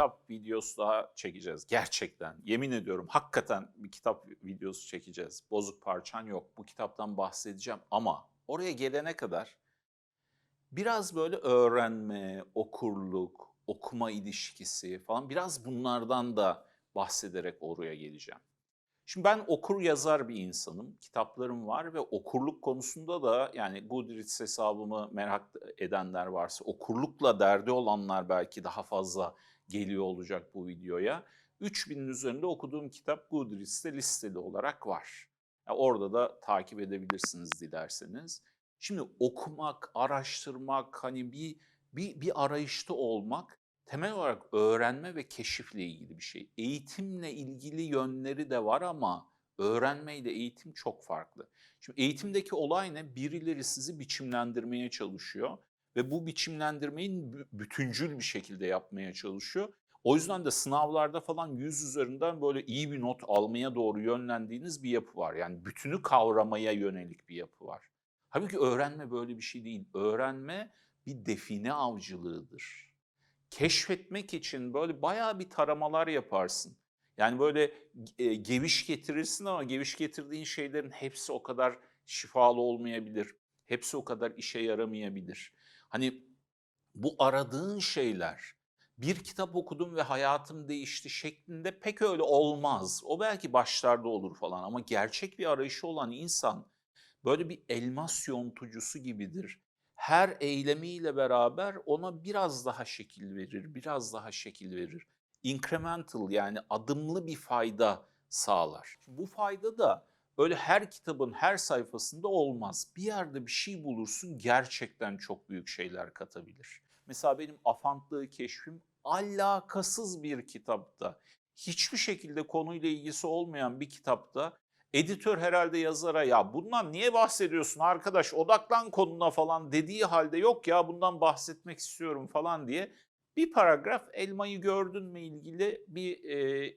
kitap videosu daha çekeceğiz. Gerçekten. Yemin ediyorum hakikaten bir kitap videosu çekeceğiz. Bozuk parçan yok. Bu kitaptan bahsedeceğim ama oraya gelene kadar biraz böyle öğrenme, okurluk, okuma ilişkisi falan biraz bunlardan da bahsederek oraya geleceğim. Şimdi ben okur yazar bir insanım. Kitaplarım var ve okurluk konusunda da yani Goodreads hesabımı merak edenler varsa okurlukla derdi olanlar belki daha fazla geliyor olacak bu videoya. 3000'in üzerinde okuduğum kitap Goodreads'te listeli olarak var. Yani orada da takip edebilirsiniz dilerseniz. Şimdi okumak, araştırmak, hani bir bir, bir arayışta olmak temel olarak öğrenme ve keşifle ilgili bir şey. Eğitimle ilgili yönleri de var ama öğrenmeyle eğitim çok farklı. Şimdi eğitimdeki olay ne? Birileri sizi biçimlendirmeye çalışıyor ve bu biçimlendirmeyi bütüncül bir şekilde yapmaya çalışıyor. O yüzden de sınavlarda falan yüz üzerinden böyle iyi bir not almaya doğru yönlendiğiniz bir yapı var. Yani bütünü kavramaya yönelik bir yapı var. Halbuki öğrenme böyle bir şey değil. Öğrenme bir define avcılığıdır keşfetmek için böyle bayağı bir taramalar yaparsın. Yani böyle e, geviş getirirsin ama geviş getirdiğin şeylerin hepsi o kadar şifalı olmayabilir. Hepsi o kadar işe yaramayabilir. Hani bu aradığın şeyler bir kitap okudum ve hayatım değişti şeklinde pek öyle olmaz. O belki başlarda olur falan ama gerçek bir arayışı olan insan böyle bir elmas yontucusu gibidir her eylemiyle beraber ona biraz daha şekil verir, biraz daha şekil verir. Incremental yani adımlı bir fayda sağlar. Bu fayda da öyle her kitabın her sayfasında olmaz. Bir yerde bir şey bulursun gerçekten çok büyük şeyler katabilir. Mesela benim afantlığı keşfim alakasız bir kitapta. Hiçbir şekilde konuyla ilgisi olmayan bir kitapta editör herhalde yazara ya bundan niye bahsediyorsun arkadaş odaklan konuna falan dediği halde yok ya bundan bahsetmek istiyorum falan diye bir paragraf elmayı gördün mü ilgili bir e,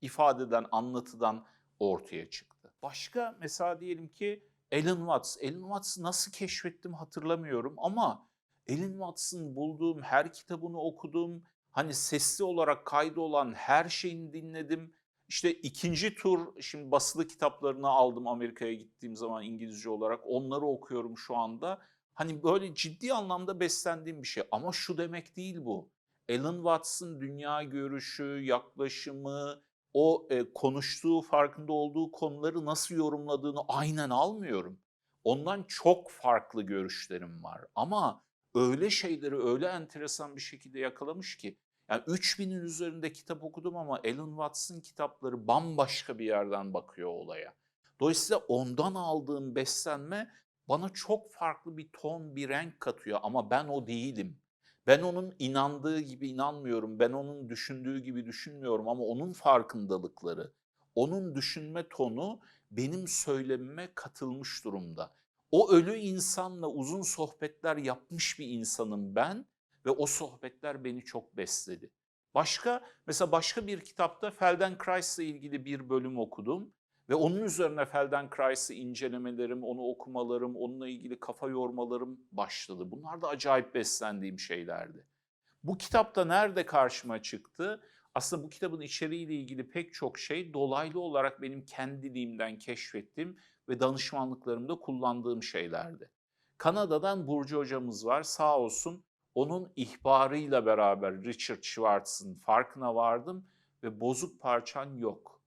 ifadeden, anlatıdan ortaya çıktı. Başka mesela diyelim ki Alan Watts. Alan Watts'ı nasıl keşfettim hatırlamıyorum ama Alan Watts'ın bulduğum her kitabını okudum. Hani sesli olarak kaydı olan her şeyini dinledim işte ikinci tur şimdi basılı kitaplarını aldım Amerika'ya gittiğim zaman İngilizce olarak. Onları okuyorum şu anda. Hani böyle ciddi anlamda beslendiğim bir şey. Ama şu demek değil bu. Alan Watts'ın dünya görüşü, yaklaşımı, o e, konuştuğu, farkında olduğu konuları nasıl yorumladığını aynen almıyorum. Ondan çok farklı görüşlerim var. Ama öyle şeyleri öyle enteresan bir şekilde yakalamış ki yani 3000'in üzerinde kitap okudum ama Alan Watts'ın kitapları bambaşka bir yerden bakıyor olaya. Dolayısıyla ondan aldığım beslenme bana çok farklı bir ton, bir renk katıyor ama ben o değilim. Ben onun inandığı gibi inanmıyorum, ben onun düşündüğü gibi düşünmüyorum ama onun farkındalıkları, onun düşünme tonu benim söylemime katılmış durumda. O ölü insanla uzun sohbetler yapmış bir insanım ben ve o sohbetler beni çok besledi. Başka, mesela başka bir kitapta Feldenkrais ile ilgili bir bölüm okudum ve onun üzerine Feldenkrais'i incelemelerim, onu okumalarım, onunla ilgili kafa yormalarım başladı. Bunlar da acayip beslendiğim şeylerdi. Bu kitapta nerede karşıma çıktı? Aslında bu kitabın içeriğiyle ilgili pek çok şey dolaylı olarak benim kendiliğimden keşfettiğim ve danışmanlıklarımda kullandığım şeylerdi. Kanada'dan Burcu hocamız var sağ olsun onun ihbarıyla beraber Richard Schwartz'ın farkına vardım ve bozuk parçan yok.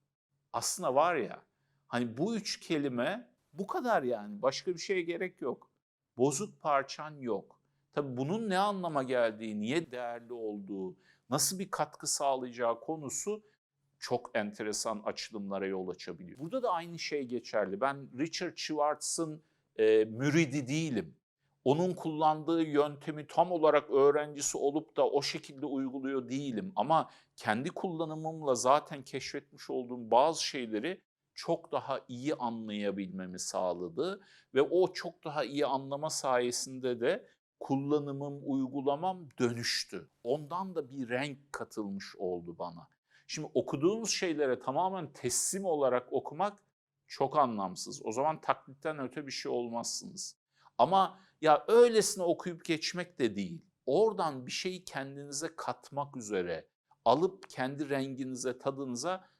Aslında var ya hani bu üç kelime bu kadar yani başka bir şeye gerek yok. Bozuk parçan yok. Tabi bunun ne anlama geldiği, niye değerli olduğu, nasıl bir katkı sağlayacağı konusu çok enteresan açılımlara yol açabiliyor. Burada da aynı şey geçerli. Ben Richard Schwartz'ın e, müridi değilim onun kullandığı yöntemi tam olarak öğrencisi olup da o şekilde uyguluyor değilim. Ama kendi kullanımımla zaten keşfetmiş olduğum bazı şeyleri çok daha iyi anlayabilmemi sağladı. Ve o çok daha iyi anlama sayesinde de kullanımım, uygulamam dönüştü. Ondan da bir renk katılmış oldu bana. Şimdi okuduğunuz şeylere tamamen teslim olarak okumak çok anlamsız. O zaman taklitten öte bir şey olmazsınız. Ama ya öylesine okuyup geçmek de değil. Oradan bir şeyi kendinize katmak üzere, alıp kendi renginize, tadınıza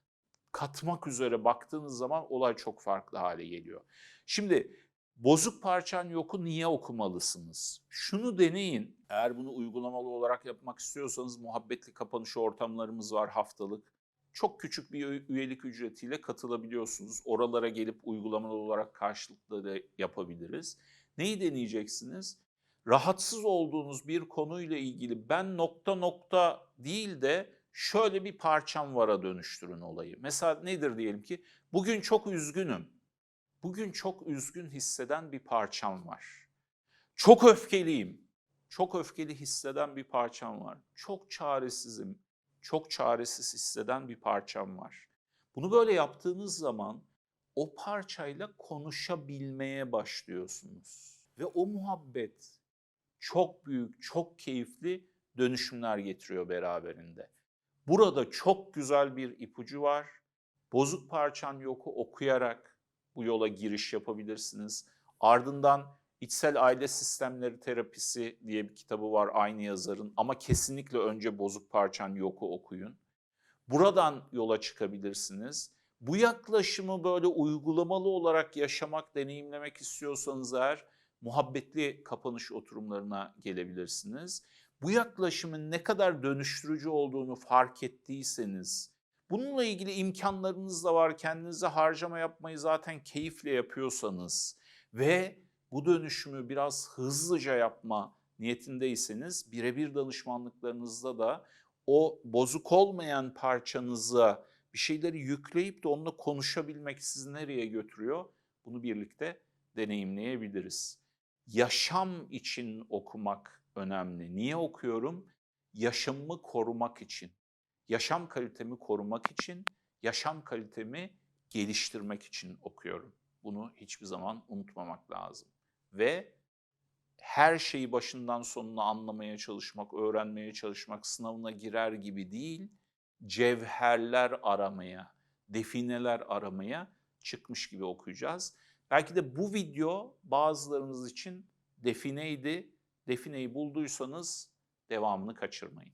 katmak üzere baktığınız zaman olay çok farklı hale geliyor. Şimdi bozuk parçan yoku niye okumalısınız? Şunu deneyin. Eğer bunu uygulamalı olarak yapmak istiyorsanız muhabbetli kapanış ortamlarımız var haftalık. Çok küçük bir üye- üyelik ücretiyle katılabiliyorsunuz. Oralara gelip uygulamalı olarak karşılıklı da yapabiliriz. Neyi deneyeceksiniz? Rahatsız olduğunuz bir konuyla ilgili ben nokta nokta değil de şöyle bir parçam vara dönüştürün olayı. Mesela nedir diyelim ki bugün çok üzgünüm. Bugün çok üzgün hisseden bir parçam var. Çok öfkeliyim. Çok öfkeli hisseden bir parçam var. Çok çaresizim. Çok çaresiz hisseden bir parçam var. Bunu böyle yaptığınız zaman o parçayla konuşabilmeye başlıyorsunuz. Ve o muhabbet çok büyük, çok keyifli dönüşümler getiriyor beraberinde. Burada çok güzel bir ipucu var. Bozuk parçan yoku okuyarak bu yola giriş yapabilirsiniz. Ardından İçsel Aile Sistemleri Terapisi diye bir kitabı var aynı yazarın ama kesinlikle önce Bozuk Parçan Yoku okuyun. Buradan yola çıkabilirsiniz. Bu yaklaşımı böyle uygulamalı olarak yaşamak, deneyimlemek istiyorsanız eğer muhabbetli kapanış oturumlarına gelebilirsiniz. Bu yaklaşımın ne kadar dönüştürücü olduğunu fark ettiyseniz, bununla ilgili imkanlarınız da var, kendinize harcama yapmayı zaten keyifle yapıyorsanız ve bu dönüşümü biraz hızlıca yapma niyetindeyseniz birebir danışmanlıklarınızda da o bozuk olmayan parçanıza bir şeyleri yükleyip de onunla konuşabilmek sizi nereye götürüyor? Bunu birlikte deneyimleyebiliriz. Yaşam için okumak önemli. Niye okuyorum? Yaşamımı korumak için. Yaşam kalitemi korumak için, yaşam kalitemi geliştirmek için okuyorum. Bunu hiçbir zaman unutmamak lazım. Ve her şeyi başından sonuna anlamaya çalışmak, öğrenmeye çalışmak sınavına girer gibi değil, cevherler aramaya, defineler aramaya çıkmış gibi okuyacağız. Belki de bu video bazılarınız için defineydi. Defineyi bulduysanız devamını kaçırmayın.